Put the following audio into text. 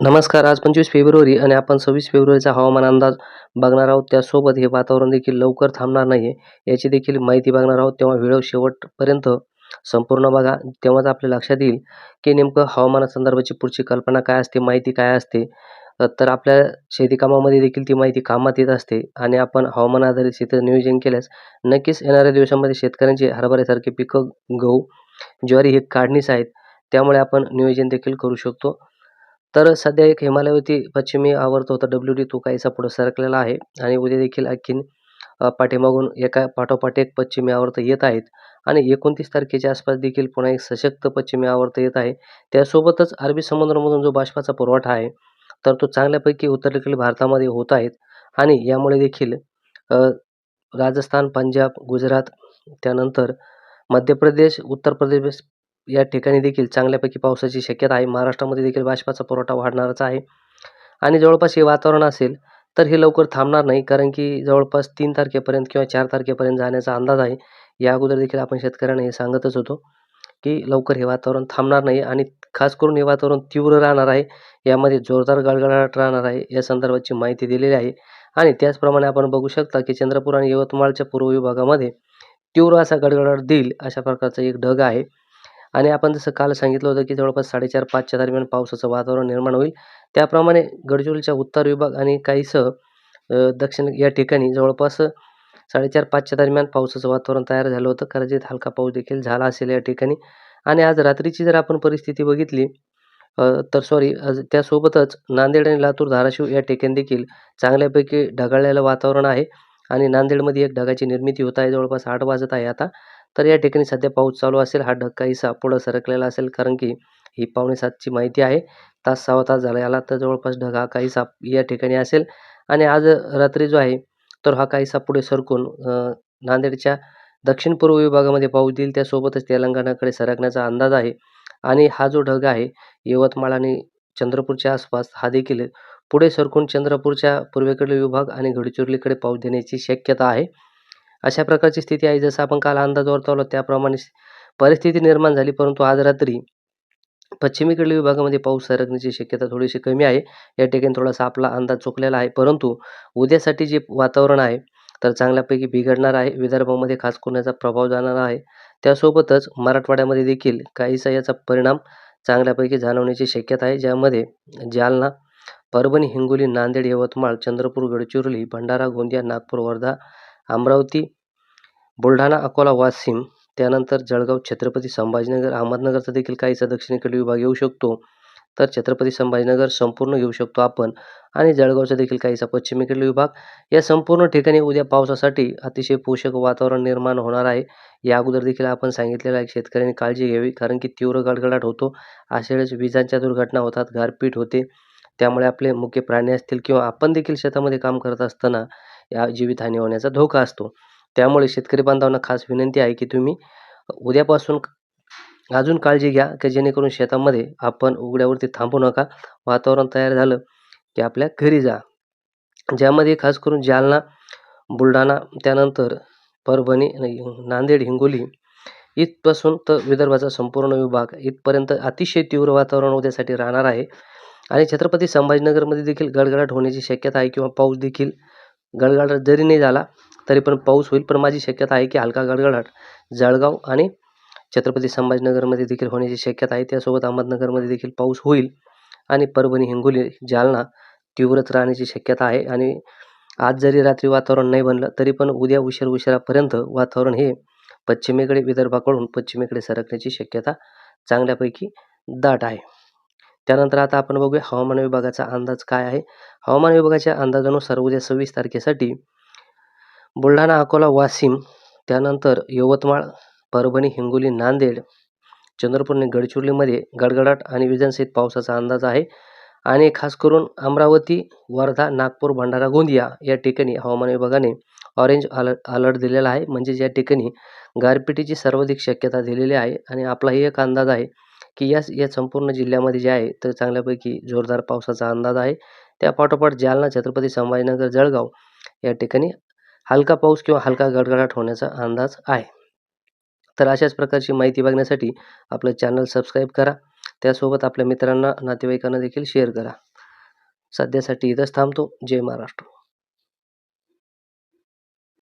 नमस्कार आज पंचवीस फेब्रुवारी आणि आपण सव्वीस फेब्रुवारीचा हवामान अंदाज बघणार आहोत. त्यासोबत हे वातावरण देखील लवकर थांबणार नाही याची देखील माहिती बघणार आहोत. तेव्हा व्हिडिओ शेवटपर्यंत संपूर्ण बघा. तेव्हाच आपल्या लक्षात येईल की नेमकं हवामानासंदर्भाची पुढची कल्पना काय असते माहिती काय असते. तर आपल्या शेती कामामध्ये देखील ती माहिती कामात येत असते आणि आपण हवामान आधारित शेती नियोजन केल्यास नक्कीच येणाऱ्या दिवसामध्ये शेतकऱ्यांचे हरभऱ्यासारखे पिकं गहू ज्वारी हे काढणीस आहेत. त्यामुळे आपण नियोजन देखील करू शकतो. तर सध्या एक हिमालयवरती पश्चिमी आवर्त होता. डब्ल्यू डी तो काहीसा पुढे सरकलेला आहे आणि उद्या देखील आणखीन पाठीमागून एका पाठोपाठ एक पश्चिमी आवर्त येत आहेत आणि एकोणतीस तारखेच्या आसपास देखील पुन्हा एक सशक्त पश्चिमी आवर्त येत आहे. त्यासोबतच अरबी समुद्रामधून जो बाष्पाचा पुरवठा आहे तर तो चांगल्यापैकी उत्तरेकडील भारतामध्ये होत आहेत आणि यामुळे देखील राजस्थान पंजाब गुजरात त्यानंतर मध्य प्रदेश उत्तर प्रदेश या ठिकाणी देखील चांगल्यापैकी पावसाची शक्यता आहे. महाराष्ट्रामध्ये देखील बाष्पाचा पुरवठा वाढणारच आहे. आणि जवळपास हे वातावरण असेल तर हे लवकर थांबणार नाही कारण की जवळपास तीन तारखेपर्यंत किंवा चार तारखेपर्यंत जाण्याचा अंदाज आहे. या अगोदर देखील आपण शेतकऱ्यांना हे सांगतच होतो की लवकर हे वातावरण थांबणार नाही आणि खास करून हे वातावरण तीव्र राहणार आहे. यामध्ये जोरदार गडगडाट राहणार आहे या संदर्भाची माहिती दिलेली आहे. आणि त्याचप्रमाणे आपण बघू शकता की चंद्रपूर आणि यवतमाळच्या पूर्व विभागामध्ये तीव्र असा गडगडाट देईल अशा प्रकारचा एक ढग आहे. आणि आपण जसं काल सांगितलं होतं की जवळपास साडेचार पाचच्या दरम्यान पावसाचं वातावरण निर्माण होईल. त्याप्रमाणे गडचिरोलीच्या उत्तर विभाग आणि काहीसं दक्षिण या ठिकाणी जवळपास साडेचार पाचच्या दरम्यान पावसाचं वातावरण तयार झालं होतं. कदाचित हलका पाऊस देखील झाला असेल या ठिकाणी. आणि आज रात्रीची जर आपण परिस्थिती बघितली तर सॉरी त्यासोबतच नांदेड आणि लातूर धाराशिव या ठिकाणी देखील चांगल्यापैकी ढगाळलेलं वातावरण आहे. आणि नांदेडमध्ये एक ढगाची निर्मिती होत आहे. जवळपास आठ वाजत आहे आता. तर या ठिकाणी सध्या पाऊस चालू असेल. हा ढग काहीसा पुढं सरकलेला असेल कारण की ही पावणे सातची माहिती आहे. तास सहा तास झाला याला तर जवळपास ढग हा काहीसा या ठिकाणी असेल. आणि आज रात्री जो आहे तर हा काहीसा पुढे सरकून नांदेडच्या दक्षिण पूर्व विभागामध्ये पाऊस देईल त्यासोबतच तेलंगणाकडे सरकण्याचा अंदाज आहे. आणि हा जो ढग आहे यवतमाळ आणि चंद्रपूरच्या आसपास हा देखील पुढे सरकून चंद्रपूरच्या पूर्वेकडील विभाग आणि गडचिरोलीकडे पाऊस देण्याची शक्यता आहे. अशा प्रकारची स्थिती आहे. जसं आपण काल अंदाज वर्तवला त्याप्रमाणे परिस्थिती निर्माण झाली. परंतु आज रात्री पश्चिमेकडील विभागामध्ये पाऊस सरकण्याची शक्यता थोडीशी कमी आहे. या ठिकाणी थोडासा आपला अंदाज चुकलेला आहे. परंतु उद्यासाठी जे वातावरण आहे तर चांगल्यापैकी बिघडणार आहे. विदर्भामध्ये खास कोण्याचा प्रभाव जाणार आहे त्यासोबतच मराठवाड्यामध्ये देखील काहीसा याचा परिणाम चांगल्यापैकी जाणवण्याची शक्यता आहे. ज्यामध्ये जालना परभणी हिंगोली नांदेड यवतमाळ चंद्रपूर गडचिरोली भंडारा गोंदिया नागपूर वर्धा अमरावती बुलढाणा अकोला वाशिम त्यानंतर जळगाव छत्रपती संभाजीनगर अहमदनगरचा देखील काहीसा दक्षिणेकडील विभाग येऊ शकतो. तर छत्रपती संभाजीनगर संपूर्ण घेऊ शकतो आपण. आणि जळगावचा देखील काहीसा पश्चिमेकडील विभाग. या संपूर्ण ठिकाणी उद्या पावसासाठी अतिशय पोषक वातावरण निर्माण होणार आहे. या अगोदर देखील आपण सांगितलेलं आहे शेतकऱ्यांनी काळजी घ्यावी कारण की तीव्र गडगडाट होतो. अशा वेळेस विजांच्या दुर्घटना होतात गारपीट होते. त्यामुळे आपले मुख्य प्राणी असतील किंवा आपण देखील शेतामध्ये काम करत असताना या जीवितहानी होण्याचा धोका असतो. त्यामुळे शेतकरी बांधवांना खास विनंती आहे की तुम्ही उद्यापासून अजून काळजी घ्या की जेणेकरून शेतामध्ये आपण उघड्यावरती थांबू नका. वातावरण तयार झालं की आपल्या घरी जा. ज्यामध्ये खास करून जालना बुलढाणा त्यानंतर परभणी नांदेड हिंगोली इथपासून तर विदर्भाचा संपूर्ण विभाग इथपर्यंत अतिशय तीव्र वातावरण उद्यासाठी राहणार आहे. आणि छत्रपती संभाजीनगरमध्ये देखील गडगडाट होण्याची शक्यता आहे किंवा पाऊस देखील गडगडाट जरी नाही झाला तरी पण पाऊस होईल. पण माझी शक्यता आहे की हलका गडगडाट जळगाव आणि छत्रपती संभाजीनगरमध्ये देखील होण्याची शक्यता आहे. त्यासोबत अहमदनगरमध्ये देखील पाऊस होईल आणि परभणी हिंगोली जालना तीव्रच राहण्याची शक्यता आहे. आणि आज जरी रात्री वातावरण नाही बनलं तरी पण उद्या उशीर उशिरापर्यंत वातावरण हे पश्चिमेकडे विदर्भाकडून पश्चिमेकडे सरकण्याची शक्यता चांगल्यापैकी दाट आहे. त्यानंतर आता आपण बघूया हवामान विभागाचा अंदाज काय आहे. हवामान विभागाच्या अंदाजानुसार उद्या सव्वीस तारखेसाठी बुलढाणा अकोला वाशिम त्यानंतर यवतमाळ परभणी हिंगोली नांदेड चंद्रपूर आणि गडचिरोलीमध्ये गडगडाट आणि विजांसहित पावसाचा अंदाज आहे. आणि खास करून अमरावती वर्धा नागपूर भंडारा गोंदिया या ठिकाणी हवामान विभागाने ऑरेंज अलर्ट अलर्ट दिलेला आहे. म्हणजेच या ठिकाणी गारपिटीची सर्वाधिक शक्यता दिलेली आहे. आणि आपलाही एक अंदाज आहे की या या संपूर्ण जिल्ह्यामध्ये जे आहे तर चांगल्यापैकी जोरदार पावसाचा अंदाज आहे. त्या पाठोपाठ जालना छत्रपती संभाजीनगर जळगाव या ठिकाणी हलका पाऊस किंवा हलका गडगडाट होण्याचा अंदाज आहे. तर अशाच प्रकारची माहिती बघण्यासाठी आपलं चॅनल सबस्क्राईब करा. त्यासोबत आपल्या मित्रांना नातेवाईकांना देखील शेअर करा. सध्यासाठी इथंच थांबतो. जय महाराष्ट्र.